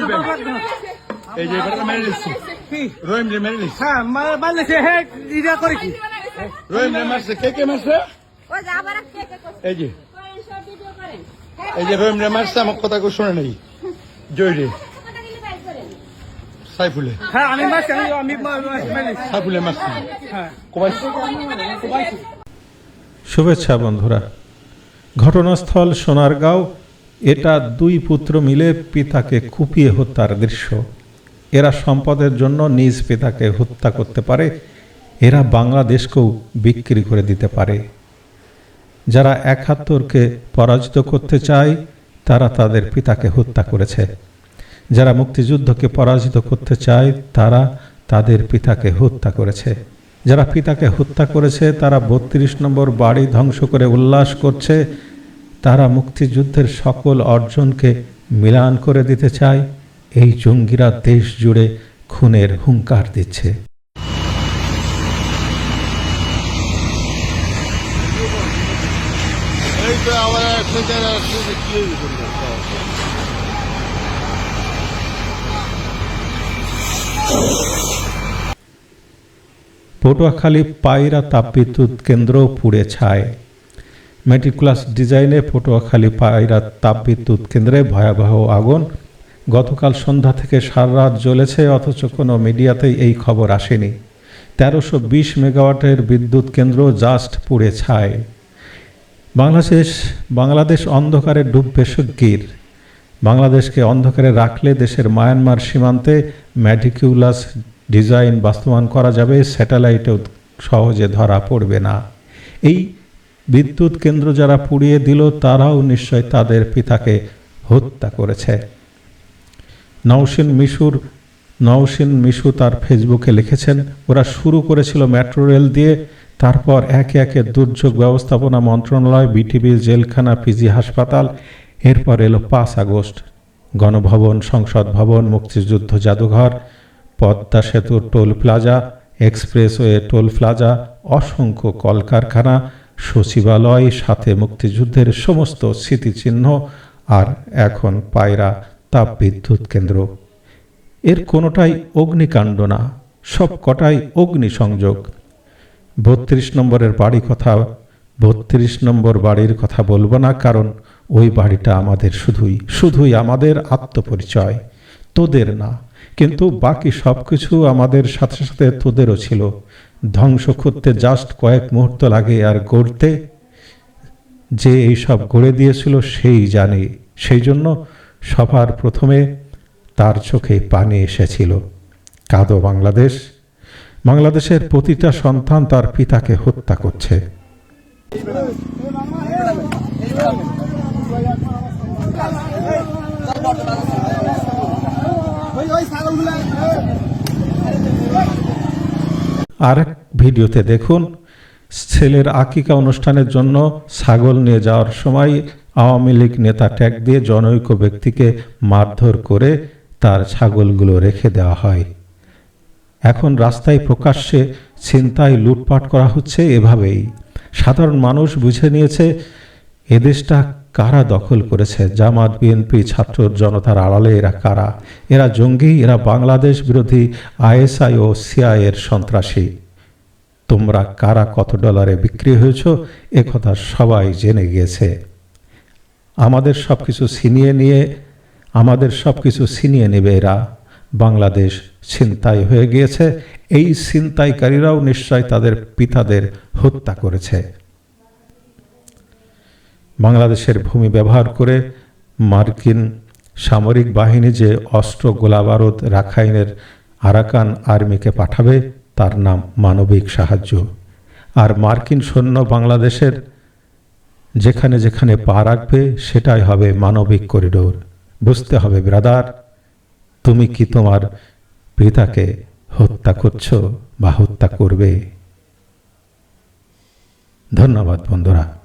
তুলবেন এই যে এবারে মেরে দিচ্ছি রহিম রে মেরে দিচ্ছি হ্যাঁ মারলেছে হে ইরা করে কি? রহিম রে মারছে। কে কে মারছে? ওই যে আবার এক কে কে করছে। এই যে। করেন, সব ভিডিও করেন। এই যে রহিম রে মারছে আমার কথা কেউ শোনে নাই। জয় রে। সাইফুলে। হ্যাঁ আমি মারছি সাইফুলে মারছে। হ্যাঁ। শুভেচ্ছা বন্ধুরা। ঘটনাস্থল সোনারগাঁও এটা দুই পুত্র মিলে পিতাকে কুপিয়ে হত্যার দৃশ্য। এরা সম্পদের জন্য নিজ পিতাকে হত্যা করতে পারে, এরা বাংলাদেশকেও বিক্রি করে দিতে পারে। যারা একাত্তরকে পরাজিত করতে চায়, তারা তাদের পিতাকে হত্যা করেছে। যারা মুক্তিযুদ্ধকে পরাজিত করতে চায়, তারা তাদের পিতাকে হত্যা করেছে। যারা পিতাকে হত্যা করেছে, তারা বত্রিশ নম্বর বাড়ি ধ্বংস করে উল্লাস করছে তারা মুক্তিযুদ্ধের সকল অর্জনকে মিলান করে দিতে চায়। এই জঙ্গিরা দেশ জুড়ে খুনের হুঙ্কার দিচ্ছে। পটুয়াখালী পায়রা তাপবিদ্যুৎ কেন্দ্র পুড়ে ছায়। মেটিকুলাস ডিজাইনে পটুয়াখালী পায়রা তাপবিদ্যুৎ কেন্দ্রে ভয়াবহ আগুন। গতকাল সন্ধ্যা থেকে সারা রাত জ্বলেছে, অথচ কোনো মিডিয়াতেই এই খবর আসেনি। তেরোশো বিশ মেগাওয়াটের বিদ্যুৎ কেন্দ্র জাস্ট পুড়ে ছায়। বাংলাদেশ বাংলাদেশ অন্ধকারে ডুববে গির বাংলাদেশকে অন্ধকারে রাখলে দেশের মায়ানমার সীমান্তে ম্যাডিকিউলাস ডিজাইন বাস্তবায়ন করা যাবে, স্যাটেলাইটেও সহজে ধরা পড়বে না। এই বিদ্যুৎ কেন্দ্র যারা পুড়িয়ে দিল, তারাও নিশ্চয় তাদের পিতাকে হত্যা করেছে। নওশিন মিশুর, নওশিন মিশু তার ফেসবুকে লিখেছেন, ওরা শুরু করেছিল মেট্রো রেল দিয়ে, তারপর একে একে দুর্যোগ ব্যবস্থাপনা মন্ত্রণালয়, বিটিভি, জেলখানা, পিজি হাসপাতাল, এরপর এলো পাঁচ আগস্ট। গণভবন, সংসদ ভবন, মুক্তিযুদ্ধ জাদুঘর, পদ্মা সেতুর toll plaza, expressway toll plaza, অসংখ্য কলকারখানা সচিবালয়, সাথে মুক্তিযুদ্ধের সমস্ত স্মৃতিচিহ্ন আর এখন পায়রা তাপ বিদ্যুৎ কেন্দ্র। এর কোনোটাই অগ্নিকাণ্ড না, সব কটাই অগ্নিসংযোগ। বত্রিশ নম্বরের বাড়ি কথা, বত্রিশ নম্বর বাড়ির কথা বলব না, কারণ ওই বাড়িটা আমাদের শুধুই শুধুই আমাদের আত্মপরিচয়। তোদের না, কিন্তু বাকি সব কিছু আমাদের সাথে সাথে তোদেরও ছিল। ধ্বংস করতে জাস্ট কয়েক মুহূর্ত লাগে আর গড়তে। যে এইসব গড়ে দিয়েছিল সেই জানে। সেই জন্য সবার প্রথমে তার চোখে পানি এসেছিল। কাদো বাংলাদেশ। বাংলাদেশের প্রতিটা সন্তান তার পিতাকে হত্যা করছে। আরেক ভিডিওতে দেখুন, ছেলের আকিকা অনুষ্ঠানের জন্য ছাগল নিয়ে যাওয়ার সময় আওয়ামী লীগ নেতা ট্যাগ দিয়ে জনৈক ব্যক্তিকে মারধর করে তার ছাগলগুলো রেখে দেওয়া হয়। এখন রাস্তায় প্রকাশ্যে ছিনতাই লুটপাট করা হচ্ছে এভাবেই। সাধারণ মানুষ বুঝে নিয়েছে এদেশটা কারা দখল করেছে? জামাত বিএনপি ছাত্র জনতার আড়ালে এরা কারা? এরা জঙ্গি, এরা বাংলাদেশ বিরোধী, আইএসআই ও সিআই এর সন্ত্রাসী। তোমরা কারা কত ডলারে বিক্রি হয়েছ? এ কথা সবাই জেনে গিয়েছে। আমাদের সব কিছু ছিনিয়ে নিয়ে, আমাদের সব কিছু ছিনিয়ে নেবে এরা। বাংলাদেশ ছিনতাই হয়ে গিয়েছে। এই ছিনতাইকারীরাও নিশ্চয় তাদের পিতাদের হত্যা করেছে। বাংলাদেশের ভূমি ব্যবহার করে মার্কিন সামরিক বাহিনী যে অস্ত্র গোলাবারুদ রাখাইনের আরাকান আর্মিকে পাঠাবে, তার নাম মানবিক সাহায্য। আর মার্কিন সৈন্য বাংলাদেশের যেখানে যেখানে পা রাখবে, সেটাই হবে মানবিক করিডোর। বুঝতে হবে, ব্রাদার, তুমি কি তোমার পিতাকে হত্যা করছ বা হত্যা করবে? ধন্যবাদ, বন্ধুরা।